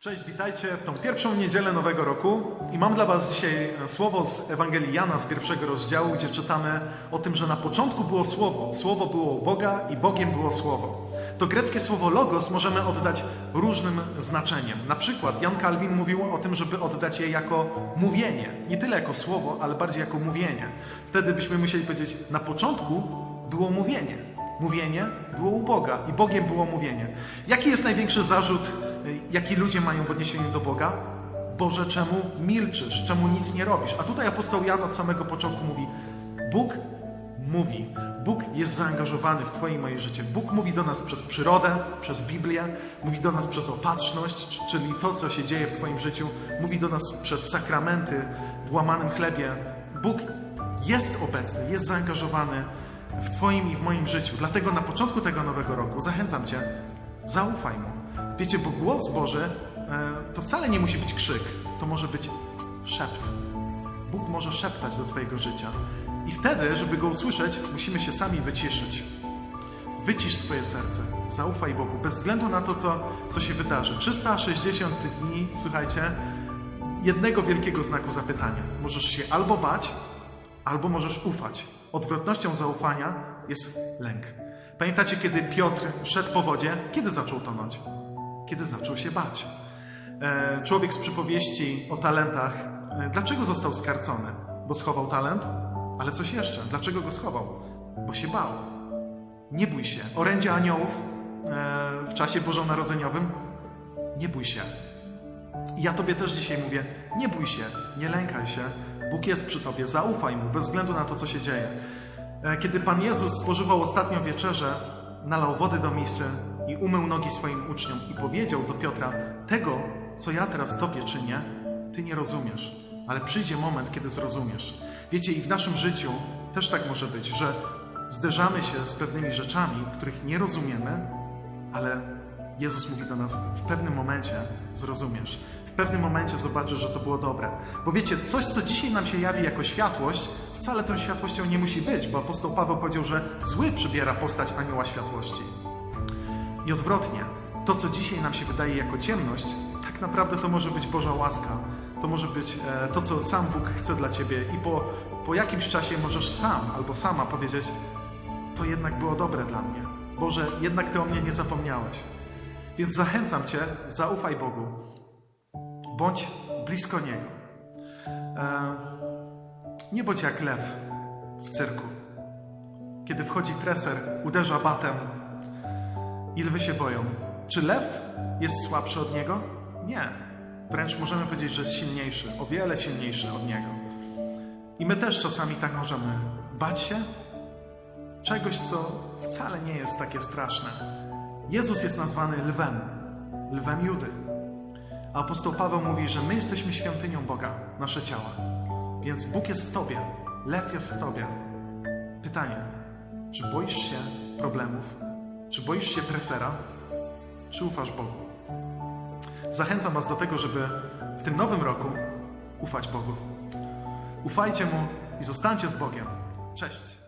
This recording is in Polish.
Cześć, witajcie w tą pierwszą niedzielę Nowego Roku i mam dla Was dzisiaj słowo z Ewangelii Jana z pierwszego rozdziału, gdzie czytamy o tym, że na początku było Słowo, Słowo było Boga i Bogiem było Słowo. To greckie słowo logos możemy oddać różnym znaczeniem. Na przykład Jan Kalwin mówił o tym, żeby oddać je jako mówienie. Nie tyle jako słowo, ale bardziej jako mówienie. Wtedy byśmy musieli powiedzieć, na początku było mówienie. Mówienie było u Boga i Bogiem było mówienie. Jaki jest największy zarzut, jaki ludzie mają w odniesieniu do Boga? Boże, czemu milczysz? Czemu nic nie robisz? A tutaj apostoł Jan od samego początku mówi: Bóg mówi. Bóg jest zaangażowany w Twoje i moje życie. Bóg mówi do nas przez przyrodę, przez Biblię, mówi do nas przez opatrzność, czyli to, co się dzieje w Twoim życiu, mówi do nas przez sakramenty w łamanym chlebie. Bóg jest obecny, jest zaangażowany w Twoim i w moim życiu. Dlatego na początku tego nowego roku zachęcam Cię, zaufaj Mu. Wiecie, bo głos Boży e, to wcale nie musi być krzyk, to może być szept. Bóg może szeptać do Twojego życia. I wtedy, żeby Go usłyszeć, musimy się sami wyciszyć. Wycisz swoje serce, zaufaj Bogu, bez względu na to, co, co się wydarzy. 360 dni, słuchajcie, jednego wielkiego znaku zapytania. Możesz się albo bać, albo możesz ufać. Odwrotnością zaufania jest lęk. Pamiętacie, kiedy Piotr szedł po wodzie? Kiedy zaczął tonąć? Kiedy zaczął się bać. E, człowiek z przypowieści o talentach, e, dlaczego został skarcony? Bo schował talent? Ale coś jeszcze. Dlaczego go schował? Bo się bał. Nie bój się. Orędzie aniołów e, w czasie bożonarodzeniowym? Nie bój się. Ja Tobie też dzisiaj mówię, nie bój się, nie lękaj się. Bóg jest przy Tobie, zaufaj Mu, bez względu na to, co się dzieje. Kiedy Pan Jezus spożywał ostatnią wieczerzę, nalał wody do misy i umył nogi swoim uczniom i powiedział do Piotra, tego, co ja teraz Tobie czynię, Ty nie rozumiesz, ale przyjdzie moment, kiedy zrozumiesz. Wiecie, i w naszym życiu też tak może być, że zderzamy się z pewnymi rzeczami, których nie rozumiemy, ale Jezus mówi do nas: w pewnym momencie zrozumiesz, w pewnym momencie zobaczysz, że to było dobre. Bo wiecie, coś, co dzisiaj nam się jawi jako światłość, wcale tą światłością nie musi być, bo apostoł Paweł powiedział, że zły przybiera postać anioła światłości. I odwrotnie, to, co dzisiaj nam się wydaje jako ciemność, tak naprawdę to może być Boża łaska. To może być e, to, co sam Bóg chce dla ciebie, i po, po jakimś czasie możesz sam albo sama powiedzieć: To jednak było dobre dla mnie. Boże, jednak ty o mnie nie zapomniałeś. Więc zachęcam Cię, zaufaj Bogu. Bądź blisko Niego. E, nie bądź jak lew w cyrku. Kiedy wchodzi treser, uderza batem i lwy się boją. Czy lew jest słabszy od niego? Nie. Wręcz możemy powiedzieć, że jest silniejszy, o wiele silniejszy od niego. I my też czasami tak możemy bać się czegoś, co wcale nie jest takie straszne. Jezus jest nazwany lwem, lwem Judy. A apostoł Paweł mówi, że my jesteśmy świątynią Boga, nasze ciała. Więc Bóg jest w tobie, lew jest w tobie. Pytanie, czy boisz się problemów? Czy boisz się presera? Czy ufasz Bogu? Zachęcam Was do tego, żeby w tym nowym roku ufać Bogu. Ufajcie Mu i zostańcie z Bogiem. Cześć!